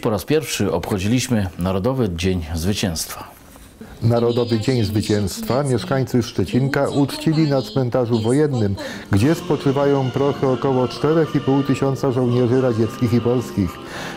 po raz pierwszy obchodziliśmy Narodowy Dzień Zwycięstwa. Narodowy Dzień Zwycięstwa mieszkańcy Szczecinka uczcili na cmentarzu wojennym, gdzie spoczywają prochy około 4,5 tysiąca żołnierzy radzieckich i polskich.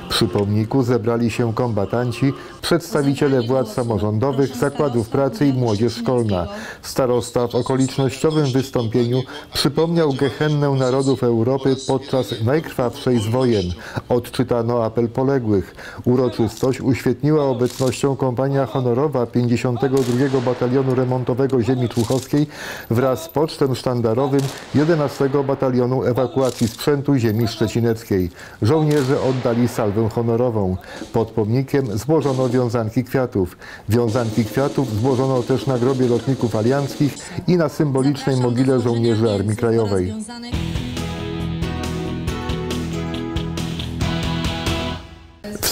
Przy pomniku zebrali się kombatanci, przedstawiciele władz samorządowych, zakładów pracy i młodzież szkolna. Starosta w okolicznościowym wystąpieniu przypomniał gehennę narodów Europy podczas najkrwawszej z wojen. Odczytano apel poległych. Uroczystość uświetniła obecnością kompania honorowa 52 Batalionu Remontowego Ziemi Człuchowskiej wraz z pocztem sztandarowym 11 Batalionu Ewakuacji Sprzętu Ziemi Szczecineckiej. Żołnierze oddali salwę honorową. Pod pomnikiem złożono wiązanki kwiatów. Wiązanki kwiatów złożono też na grobie lotników alianckich i na symbolicznej mogile żołnierzy Armii Krajowej.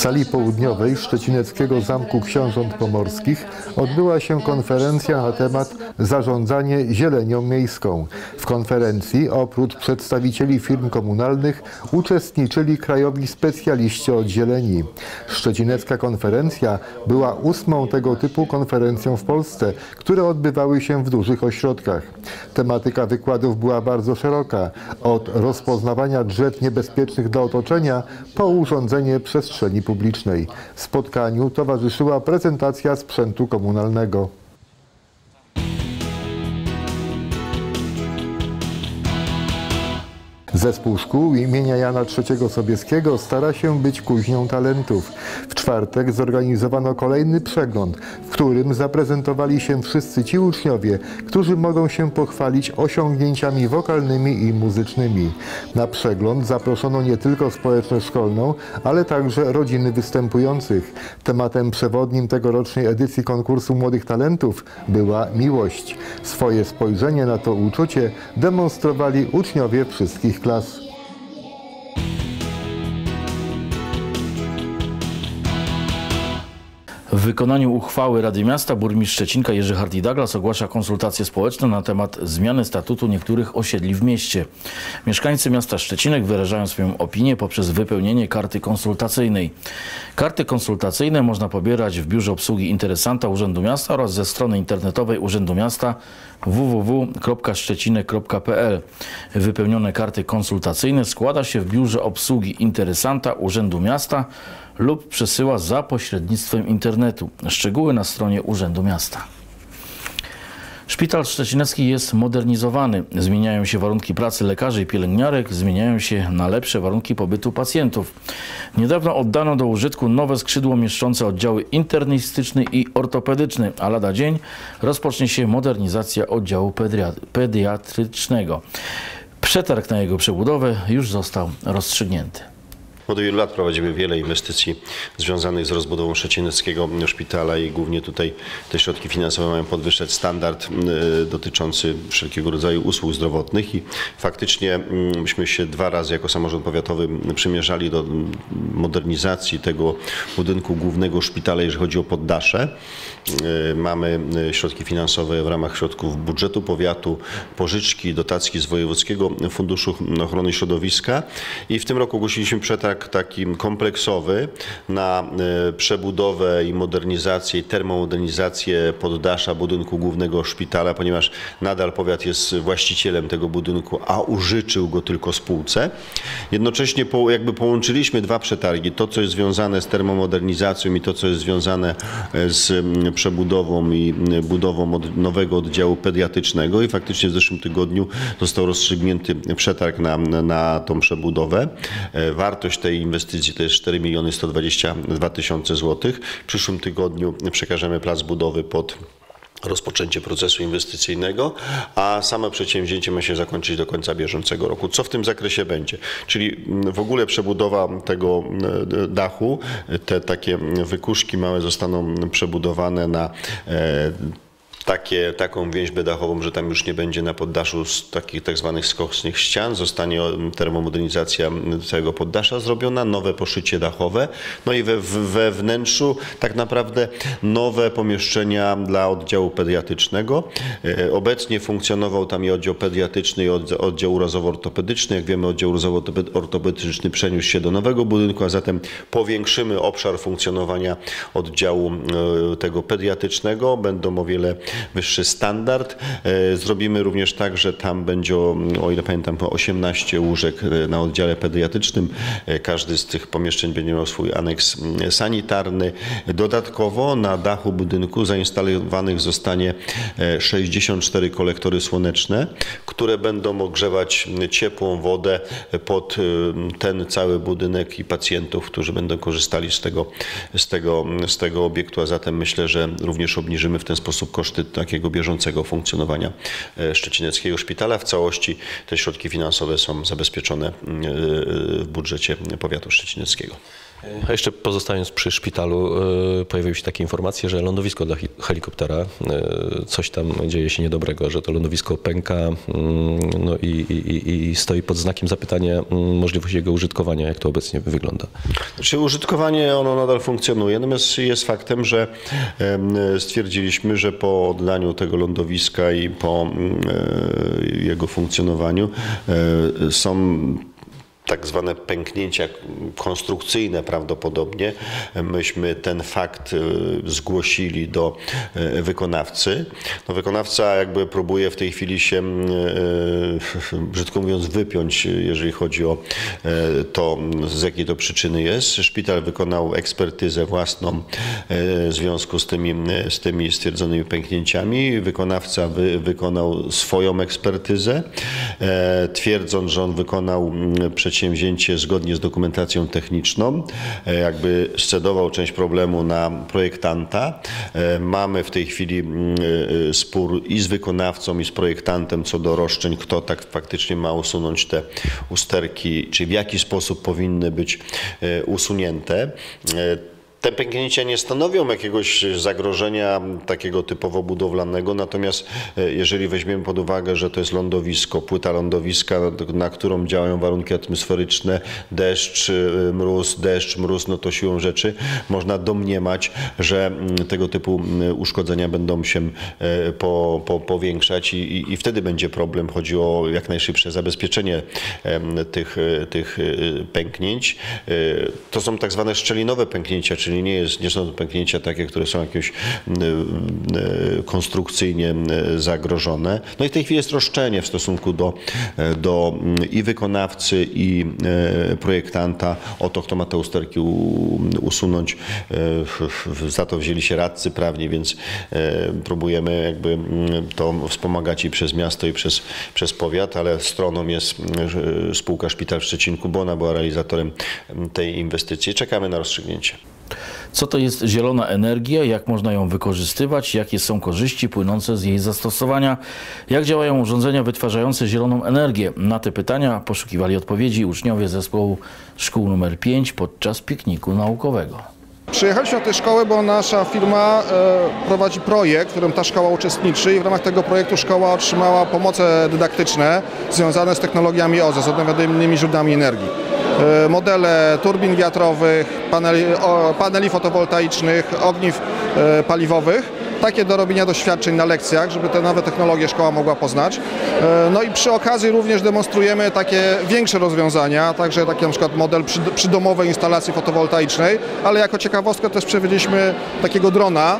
Sali południowej Szczecineckiego Zamku Książąt Pomorskich odbyła się konferencja na temat zarządzanie zielenią miejską. W konferencji oprócz przedstawicieli firm komunalnych uczestniczyli krajowi specjaliści od zieleni. Szczecinecka konferencja była ósmą tego typu konferencją w Polsce, które odbywały się w dużych ośrodkach. Tematyka wykładów była bardzo szeroka, od rozpoznawania drzew niebezpiecznych dla otoczenia po urządzenie przestrzeni publicznej. Spotkaniu towarzyszyła prezentacja sprzętu komunalnego. Zespół szkół imienia Jana III Sobieskiego stara się być kuźnią talentów. W czwartek zorganizowano kolejny przegląd, w którym zaprezentowali się wszyscy ci uczniowie, którzy mogą się pochwalić osiągnięciami wokalnymi i muzycznymi. Na przegląd zaproszono nie tylko społeczność szkolną, ale także rodziny występujących. Tematem przewodnim tegorocznej edycji konkursu Młodych Talentów była miłość. Swoje spojrzenie na to uczucie demonstrowali uczniowie wszystkich klas. las W wykonaniu uchwały Rady Miasta burmistrz Szczecinka Jerzy Hardy Douglas ogłasza konsultacje społeczne na temat zmiany statutu niektórych osiedli w mieście. Mieszkańcy miasta Szczecinek wyrażają swoją opinię poprzez wypełnienie karty konsultacyjnej. Karty konsultacyjne można pobierać w biurze obsługi interesanta Urzędu Miasta oraz ze strony internetowej Urzędu Miasta www.szczecinek.pl. Wypełnione karty konsultacyjne składa się w biurze obsługi interesanta Urzędu Miasta lub przesyła za pośrednictwem internetu. Szczegóły na stronie Urzędu Miasta. Szpital Szczecinecki jest modernizowany. Zmieniają się warunki pracy lekarzy i pielęgniarek, zmieniają się na lepsze warunki pobytu pacjentów. Niedawno oddano do użytku nowe skrzydło mieszczące oddziały internistyczny i ortopedyczny, a lada dzień rozpocznie się modernizacja oddziału pediatrycznego. Przetarg na jego przebudowę już został rozstrzygnięty. Od wielu lat prowadzimy wiele inwestycji związanych z rozbudową Szczecineckiego Szpitala i głównie tutaj te środki finansowe mają podwyższać standard y, dotyczący wszelkiego rodzaju usług zdrowotnych i faktycznie myśmy się dwa razy jako samorząd powiatowy przymierzali do modernizacji tego budynku głównego szpitala, jeżeli chodzi o poddasze. Y, mamy y, środki finansowe w ramach środków budżetu powiatu, pożyczki, dotacji z Wojewódzkiego Funduszu Ochrony Środowiska i w tym roku ogłosiliśmy przetarg taki kompleksowy na y, przebudowę i modernizację i termomodernizację poddasza budynku głównego szpitala, ponieważ nadal powiat jest właścicielem tego budynku, a użyczył go tylko spółce. Jednocześnie jakby połączyliśmy dwa przetargi, to co jest związane z termomodernizacją i to co jest związane z przebudową i budową od nowego oddziału pediatrycznego i faktycznie w zeszłym tygodniu został rozstrzygnięty przetarg na, na tą przebudowę. Wartość tej inwestycji to jest 4 miliony 122 tysiące złotych. W przyszłym tygodniu przekażemy plac budowy pod rozpoczęcie procesu inwestycyjnego, a same przedsięwzięcie ma się zakończyć do końca bieżącego roku. Co w tym zakresie będzie? Czyli w ogóle przebudowa tego dachu, te takie wykuszki małe zostaną przebudowane na takie, taką więźbę dachową, że tam już nie będzie na poddaszu z takich tak zwanych skocznych ścian, zostanie termomodernizacja całego poddasza zrobiona, nowe poszycie dachowe, no i we, we wnętrzu tak naprawdę nowe pomieszczenia dla oddziału pediatrycznego. E, obecnie funkcjonował tam i oddział pediatryczny i oddział urazowo-ortopedyczny. Jak wiemy oddział urazowo-ortopedyczny przeniósł się do nowego budynku, a zatem powiększymy obszar funkcjonowania oddziału e, tego pediatrycznego. Będą o wiele wyższy standard. E, zrobimy również tak, że tam będzie, o ile pamiętam, 18 łóżek e, na oddziale pediatrycznym. E, każdy z tych pomieszczeń będzie miał swój aneks sanitarny. Dodatkowo na dachu budynku zainstalowanych zostanie 64 kolektory słoneczne, które będą ogrzewać ciepłą wodę pod ten cały budynek i pacjentów, którzy będą korzystali z tego, z tego, z tego obiektu, a zatem myślę, że również obniżymy w ten sposób koszty takiego bieżącego funkcjonowania e, Szczecineckiego Szpitala. W całości te środki finansowe są zabezpieczone e, w budżecie powiatu szczecineckiego. A jeszcze pozostając przy szpitalu, e, pojawiły się takie informacje, że lądowisko dla helikoptera, coś tam dzieje się niedobrego, że to lądowisko pęka mm, no i, i, i stoi pod znakiem zapytania mm, możliwości jego użytkowania. Jak to obecnie wygląda? Znaczy użytkowanie ono nadal funkcjonuje, natomiast jest faktem, że stwierdziliśmy, że po oddaniu tego lądowiska i po mm, e, jego funkcjonowaniu e, są tak zwane pęknięcia konstrukcyjne prawdopodobnie. Myśmy ten fakt e, zgłosili do e, wykonawcy. No, wykonawca jakby próbuje w tej chwili się, e, brzydko mówiąc, wypiąć, jeżeli chodzi o to, z jakiej to przyczyny jest. Szpital wykonał ekspertyzę własną w związku z tymi, z tymi stwierdzonymi pęknięciami. Wykonawca wy, wykonał swoją ekspertyzę, twierdząc, że on wykonał przedsięwzięcie przedsięwzięcie zgodnie z dokumentacją techniczną, e, jakby scedował część problemu na projektanta. E, mamy w tej chwili mm, e, spór i z wykonawcą, i z projektantem co do roszczeń, kto tak faktycznie ma usunąć te usterki, czy w jaki sposób powinny być usunięte. Te pęknięcia nie stanowią jakiegoś zagrożenia takiego typowo budowlanego, natomiast e, jeżeli weźmiemy pod uwagę, że to jest lądowisko, płyta lądowiska, na którą działają warunki atmosferyczne, deszcz, e, mróz, deszcz, mróz, no to siłą rzeczy można domniemać, że mm, tego typu mm, uszkodzenia będą się e, po, po, powiększać i, i wtedy będzie problem. Chodzi o jak najszybsze zabezpieczenie tych, tych pęknięć. To są tak zwane szczelinowe pęknięcia, czyli czyli nie, jest, nie są to pęknięcia takie, które są jakieś konstrukcyjnie zagrożone. No i w tej chwili jest roszczenie w stosunku do, e, do i wykonawcy, i e, projektanta o to, kto ma te usterki usunąć. E, za to wzięli się radcy prawni, więc próbujemy jakby to wspomagać i przez miasto, i przez, przez powiat, ale stroną jest spółka Szpital w Szczecinku, bo ona była realizatorem tej inwestycji. Czekamy na rozstrzygnięcie. Co to jest zielona energia, jak można ją wykorzystywać, jakie są korzyści płynące z jej zastosowania, jak działają urządzenia wytwarzające zieloną energię. Na te pytania poszukiwali odpowiedzi uczniowie zespołu szkół nr 5 podczas pikniku naukowego. Przyjechaliśmy do tej szkoły, bo nasza firma e, prowadzi projekt, w którym ta szkoła uczestniczy i w ramach tego projektu szkoła otrzymała pomoce dydaktyczne związane z technologiami OZE, z odnawialnymi źródłami energii. E, modele turbin wiatrowych, paneli, paneli fotowoltaicznych, ogniw e, paliwowych takie do robienia doświadczeń na lekcjach, żeby te nowe technologie szkoła mogła poznać. E, no i przy okazji również demonstrujemy takie większe rozwiązania, także taki na przykład model przydomowej instalacji fotowoltaicznej, ale jako ciekawostkę też przewiedzieliśmy takiego drona,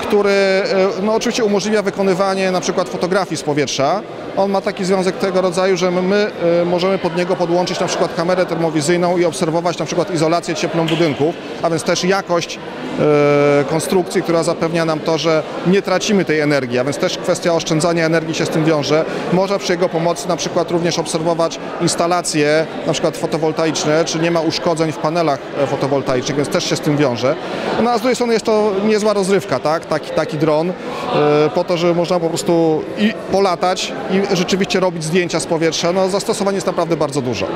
który no oczywiście umożliwia wykonywanie na przykład fotografii z powietrza. On ma taki związek tego rodzaju, że my możemy pod niego podłączyć na przykład kamerę termowizyjną i obserwować na przykład izolację cieplną budynków, a więc też jakość e, konstrukcji, która zapewnia nam to, że nie tracimy tej energii, a więc też kwestia oszczędzania energii się z tym wiąże. Można przy jego pomocy na przykład również obserwować instalacje na przykład fotowoltaiczne, czy nie ma uszkodzeń w panelach e, fotowoltaicznych, więc też się z tym wiąże. No a z drugiej strony jest to niezła rozrywka, tak? taki, taki dron, e, po to, żeby można po prostu i polatać i rzeczywiście robić zdjęcia z powietrza. No zastosowanie jest naprawdę bardzo dużo.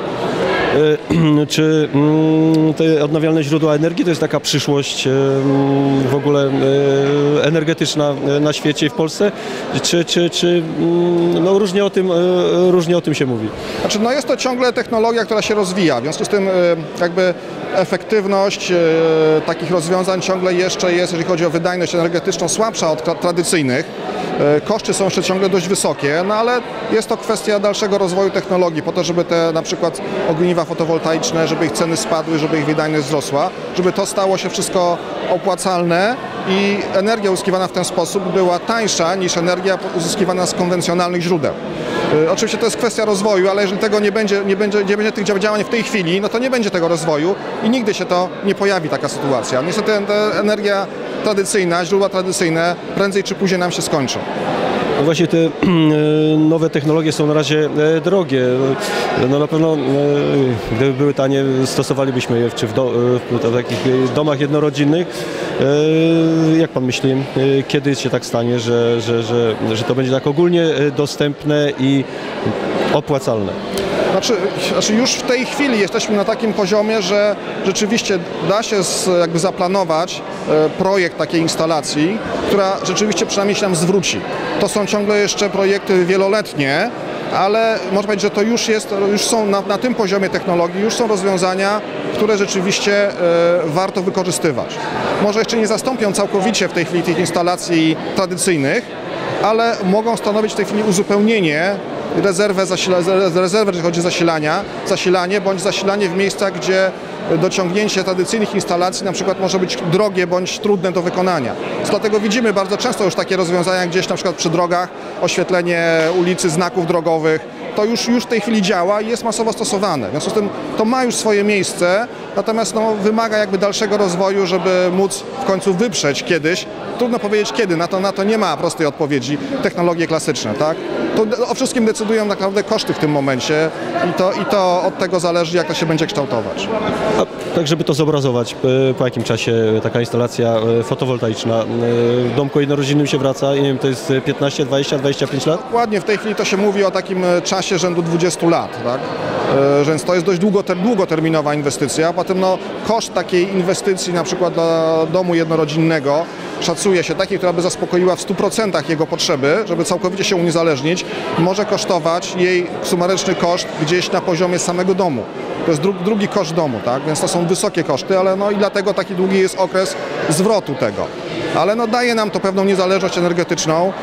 E, czy mm, te odnawialne źródła energii to jest taka przyszłość e, mm, w ogóle e, energetyczna na świecie i w Polsce? Czy, czy, czy mm, no różnie o tym, różnie o tym się mówi? Znaczy, no jest to ciągle technologia, która się rozwija, w związku z tym jakby efektywność e, takich rozwiązań ciągle jeszcze jest, jeżeli chodzi o wydajność energetyczną, słabsza od tra- tradycyjnych. E, Koszty są jeszcze ciągle dość wysokie, no ale jest to kwestia dalszego rozwoju technologii po to, żeby te na przykład ogniwa fotowoltaiczne, żeby ich ceny spadły, żeby ich wydajność wzrosła, żeby to stało się wszystko opłacalne i energia uzyskiwana w ten sposób była tańsza niż energia uzyskiwana z konwencjonalnych źródeł. Y, Oczywiście to jest kwestia rozwoju, ale jeżeli tego nie będzie, nie będzie, nie będzie tych działań w tej chwili, no to nie będzie tego rozwoju i nigdy się to nie pojawi taka sytuacja. Niestety ta energia tradycyjna, źródła tradycyjne prędzej czy później nam się skończą. No właśnie te nowe technologie są na razie e, drogie. No na pewno e, gdyby były tanie, stosowalibyśmy je czy w, do, e, w takich e, domach jednorodzinnych. E, Jak pan myśli, e, kiedy się tak stanie, że, że, że, że to będzie tak ogólnie e, dostępne i opłacalne? Znaczy, znaczy już w tej chwili jesteśmy na takim poziomie, że rzeczywiście da się z, jakby zaplanować e, projekt takiej instalacji, która rzeczywiście przynajmniej się nam zwróci. To są ciągle jeszcze projekty wieloletnie, ale można powiedzieć, że to już jest, już są na, na tym poziomie technologii, już są rozwiązania, które rzeczywiście e, warto wykorzystywać. Może jeszcze nie zastąpią całkowicie w tej chwili tych instalacji tradycyjnych, ale mogą stanowić w tej chwili uzupełnienie rezerwę, rezerwę, jeżeli chodzi o zasilania, zasilanie bądź zasilanie w miejscach, gdzie dociągnięcie tradycyjnych instalacji na przykład może być drogie bądź trudne do wykonania. Dlatego widzimy bardzo często już takie rozwiązania gdzieś na przykład przy drogach, oświetlenie ulicy, znaków drogowych. To już, już w tej chwili działa i jest masowo stosowane. W związku z tym to ma już swoje miejsce, natomiast no, wymaga jakby dalszego rozwoju, żeby móc w końcu wyprzeć kiedyś. Trudno powiedzieć kiedy, na to, na to nie ma prostej odpowiedzi. Technologie klasyczne, tak? To o wszystkim decydują naprawdę koszty w tym momencie i to, i to od tego zależy, jak to się będzie kształtować. A tak, żeby to zobrazować, e, po jakim czasie taka instalacja e, fotowoltaiczna e, w domku jednorodzinnym się wraca i nie wiem, to jest 15, 20, 25 lat? Ładnie w tej chwili to się mówi o takim e, czasie rzędu 20 lat, tak? E, Więc to jest dość długoter, długoterminowa inwestycja. Potem no, koszt takiej inwestycji na przykład dla domu jednorodzinnego szacuje się takiej, która by zaspokoiła w 100% jego potrzeby, żeby całkowicie się uniezależnić, może kosztować jej sumaryczny koszt gdzieś na poziomie samego domu. To jest dru, drugi koszt domu, tak? Więc to są wysokie koszty, ale no i dlatego taki długi jest okres zwrotu tego. Ale no daje nam to pewną niezależność energetyczną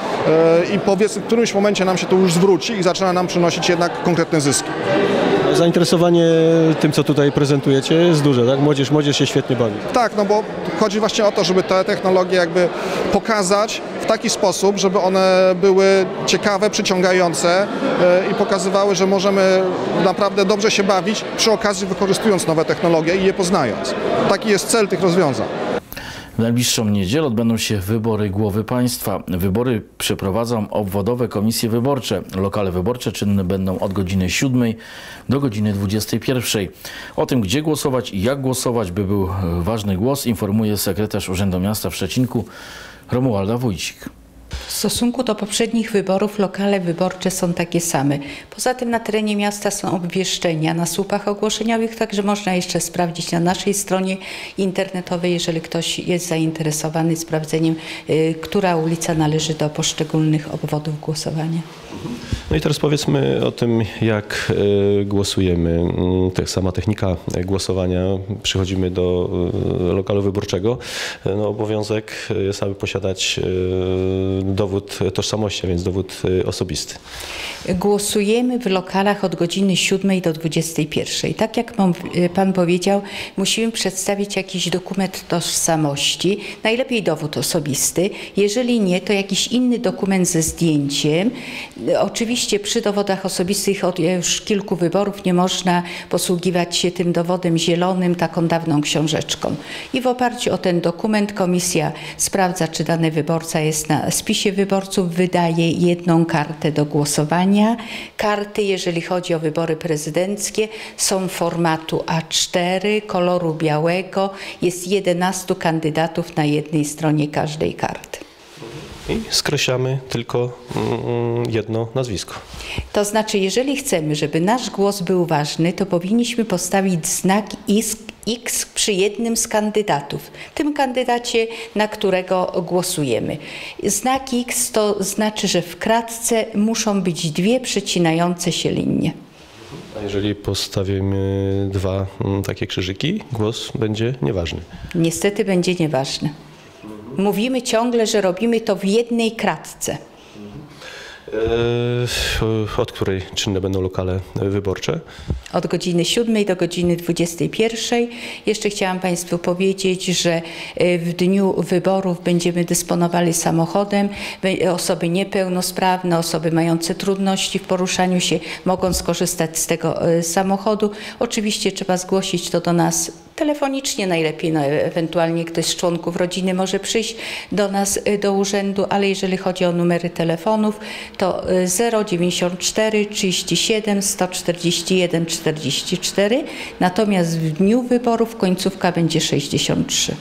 yy, i powiedzmy w którymś momencie nam się to już zwróci i zaczyna nam przynosić jednak konkretne zyski. Zainteresowanie tym, co tutaj prezentujecie jest duże, tak? Młodzież, młodzież się świetnie bawi. Tak, no bo chodzi właśnie o to, żeby te technologie jakby pokazać w taki sposób, żeby one były ciekawe, przyciągające yy, i pokazywały, że możemy naprawdę dobrze się bawić przy okazji wykorzystując nowe technologie i je poznając. Taki jest cel tych rozwiązań. W najbliższą niedzielę odbędą się wybory głowy państwa. Wybory przeprowadzą obwodowe komisje wyborcze. Lokale wyborcze czynne będą od godziny 7 do godziny 21. O tym, gdzie głosować i jak głosować, by był ważny głos, informuje sekretarz Urzędu Miasta w Szczecinku Romualda Wójcik. W stosunku do poprzednich wyborów lokale wyborcze są takie same. Poza tym na terenie miasta są obwieszczenia na słupach ogłoszeniowych, także można jeszcze sprawdzić na naszej stronie internetowej, jeżeli ktoś jest zainteresowany sprawdzeniem, y, która ulica należy do poszczególnych obwodów głosowania. No i teraz powiedzmy o tym, jak e, głosujemy. Tak sama technika głosowania. Przychodzimy do e, lokalu wyborczego. E, No, obowiązek jest, aby posiadać e, dowód tożsamości, więc dowód e, osobisty. Głosujemy w lokalach od godziny 7 do 21. Tak jak pan powiedział, musimy przedstawić jakiś dokument tożsamości, najlepiej dowód osobisty. Jeżeli nie, to jakiś inny dokument ze zdjęciem. Oczywiście przy dowodach osobistych od już kilku wyborów nie można posługiwać się tym dowodem zielonym, taką dawną książeczką. I w oparciu o ten dokument komisja sprawdza, czy dany wyborca jest na spisie wyborców, wydaje jedną kartę do głosowania. Karty, jeżeli chodzi o wybory prezydenckie, są formatu A4, koloru białego. Jest 11 kandydatów na jednej stronie każdej karty. I skreślamy tylko mm, jedno nazwisko. To znaczy, jeżeli chcemy, żeby nasz głos był ważny, to powinniśmy postawić znak X, przy jednym z kandydatów, tym kandydacie, na którego głosujemy. Znak X to znaczy, że w kratce muszą być dwie przecinające się linie. A jeżeli postawimy dwa mm, takie krzyżyki, głos będzie nieważny. Niestety będzie nieważne. Mówimy ciągle, że robimy to w jednej kratce. E, Od której czynne będą lokale wyborcze? od godziny 7 do godziny 21. Jeszcze chciałam Państwu powiedzieć, że y, w dniu wyborów będziemy dysponowali samochodem. Osoby niepełnosprawne, osoby mające trudności w poruszaniu się mogą skorzystać z tego y, samochodu. Oczywiście trzeba zgłosić to do nas telefonicznie najlepiej, no, ewentualnie ktoś z członków rodziny może przyjść do nas y, do urzędu, ale jeżeli chodzi o numery telefonów, to y, 094 37 141 44, natomiast w dniu wyborów końcówka będzie 63.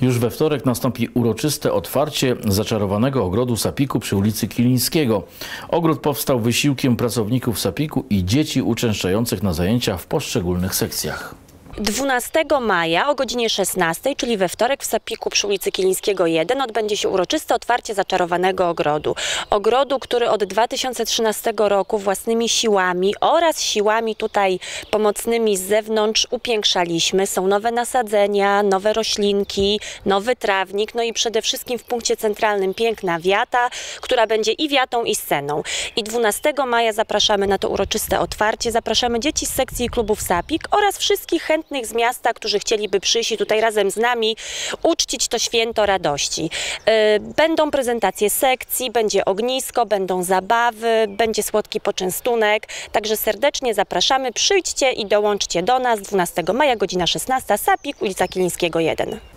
Już we wtorek nastąpi uroczyste otwarcie zaczarowanego ogrodu Sapiku przy ulicy Kilińskiego. Ogród powstał wysiłkiem pracowników Sapiku i dzieci uczęszczających na zajęcia w poszczególnych sekcjach. 12 maja o godzinie 16, czyli we wtorek w Sapiku przy ulicy Kilińskiego 1 odbędzie się uroczyste otwarcie zaczarowanego ogrodu. Ogrodu, który od 2013 roku własnymi siłami oraz siłami tutaj pomocnymi z zewnątrz upiększaliśmy. Są nowe nasadzenia, nowe roślinki, nowy trawnik, no i przede wszystkim w punkcie centralnym piękna wiata, która będzie i wiatą i sceną. I 12 maja zapraszamy na to uroczyste otwarcie. Zapraszamy dzieci z sekcji klubów Sapik oraz wszystkich chętnych z miasta, którzy chcieliby przyjść i tutaj razem z nami uczcić to święto radości. E, Będą prezentacje sekcji, będzie ognisko, będą zabawy, będzie słodki poczęstunek, także serdecznie zapraszamy, przyjdźcie i dołączcie do nas 12 maja, godzina 16, Sapik, ulica Kilińskiego 1.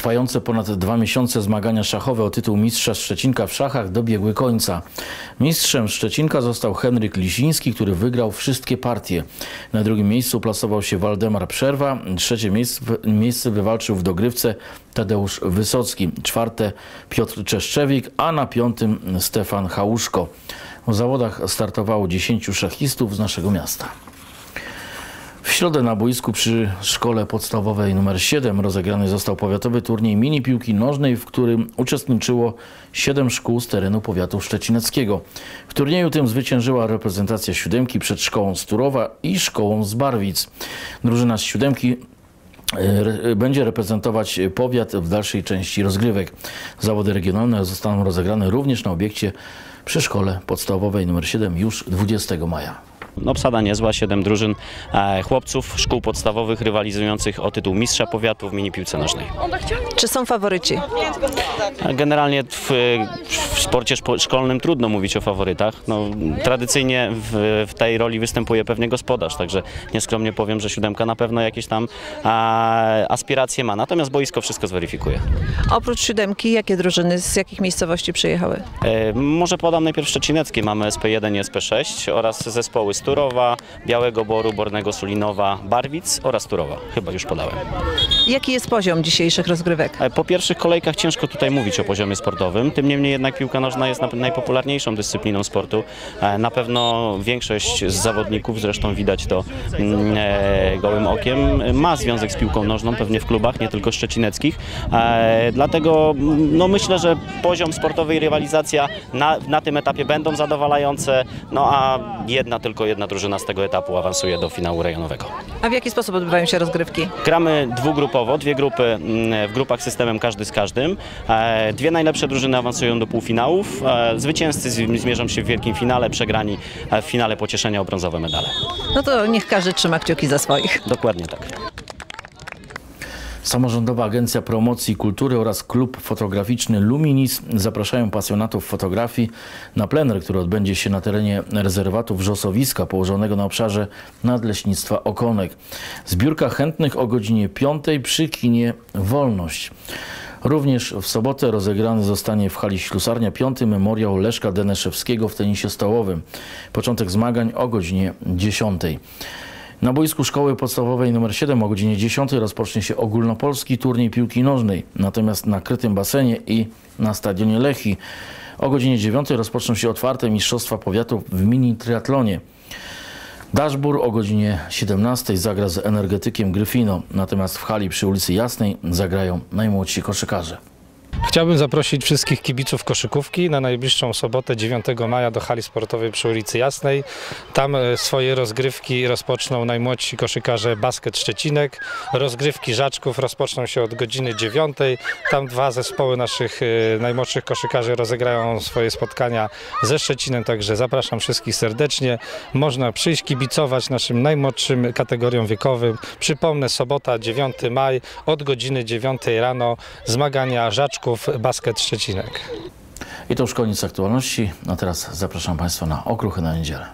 Trwające ponad dwa miesiące zmagania szachowe o tytuł mistrza Szczecinka w szachach dobiegły końca. Mistrzem Szczecinka został Henryk Lisiński, który wygrał wszystkie partie. Na drugim miejscu plasował się Waldemar Przerwa, trzecie miejsce, wywalczył w dogrywce Tadeusz Wysocki, czwarte Piotr Czeszczewik, a na piątym Stefan Chałuszko. W zawodach startowało 10 szachistów z naszego miasta. W środę na boisku przy szkole podstawowej nr 7 rozegrany został powiatowy turniej mini piłki nożnej, w którym uczestniczyło 7 szkół z terenu powiatu szczecineckiego. W turnieju tym zwyciężyła reprezentacja siódemki przed szkołą z Turowa i szkołą z Barwic. Drużyna z siódemki e, re- będzie reprezentować powiat w dalszej części rozgrywek. Zawody regionalne zostaną rozegrane również na obiekcie przy szkole podstawowej nr 7 już 20 maja. No, Obsada niezła, siedem drużyn e, chłopców szkół podstawowych rywalizujących o tytuł mistrza powiatu w mini piłce nożnej. Czy są faworyci? Generalnie w, w sporcie szkolnym trudno mówić o faworytach. No, tradycyjnie w, w tej roli występuje pewnie gospodarz, także nieskromnie powiem, że siódemka na pewno jakieś tam a, aspiracje ma, natomiast boisko wszystko zweryfikuje. Oprócz siódemki, jakie drużyny z jakich miejscowości przyjechały? E, może podam najpierw Szczecineckie, mamy SP1 i SP6 oraz zespoły z Turowa, Białego Boru, Bornego Sulinowa, Barwic oraz Turowa. Chyba już podałem. Jaki jest poziom dzisiejszych rozgrywek? E, Po pierwszych kolejkach ciężko tutaj mówić o poziomie sportowym, tym niemniej jednak piłka nożna jest najpopularniejszą dyscypliną sportu. E, Na pewno większość z zawodników, zresztą widać to mm, e, gołym okiem, ma związek z piłką nożną, pewnie w klubach, nie tylko szczecineckich. Dlatego mm, no myślę, że poziom sportowy i rywalizacja na, na tym etapie będą zadowalające, no a jedna, tylko jedna drużyna z tego etapu awansuje do finału rejonowego. A w jaki sposób odbywają się rozgrywki? Gramy dwugrupowo, dwie grupy mm, w grupach systemem każdy z każdym. E, Dwie najlepsze drużyny awansują do półfinałów. E, Zwycięzcy zmierzą się w wielkim finale, przegrani e, w finale pocieszenia o brązowe medale. No to niech każdy trzyma kciuki za swoich. Dokładnie tak. Samorządowa Agencja Promocji Kultury oraz klub fotograficzny Luminis zapraszają pasjonatów fotografii na plener, który odbędzie się na terenie rezerwatu Wrzosowiska położonego na obszarze Nadleśnictwa Okonek. Zbiórka chętnych o godzinie 5 przy kinie Wolność. Również w sobotę rozegrany zostanie w hali Ślusarnia 5 memoriał Leszka Deneszewskiego w tenisie stołowym. Początek zmagań o godzinie 10. Na boisku szkoły podstawowej nr 7 o godzinie 10 rozpocznie się ogólnopolski turniej piłki nożnej. Natomiast na krytym basenie i na stadionie Lechi o godzinie 9 rozpoczną się otwarte Mistrzostwa Powiatu w mini triatlonie. Daszbur o godzinie 17 zagra z energetykiem Gryfino, natomiast w hali przy ulicy Jasnej zagrają najmłodsi koszykarze. Chciałbym zaprosić wszystkich kibiców koszykówki na najbliższą sobotę 9 maja do hali sportowej przy ulicy Jasnej. Tam e, swoje rozgrywki rozpoczną najmłodsi koszykarze Basket Szczecinek. Rozgrywki Żaczków rozpoczną się od godziny 9. Tam dwa zespoły naszych e, najmłodszych koszykarzy rozegrają swoje spotkania ze Szczecinem, także zapraszam wszystkich serdecznie. Można przyjść kibicować naszym najmłodszym kategoriom wiekowym. Przypomnę, sobota 9 maj od godziny 9 rano zmagania Żaczków Basket Szczecinek. I to już koniec aktualności, a teraz zapraszam Państwa na okruchy na niedzielę.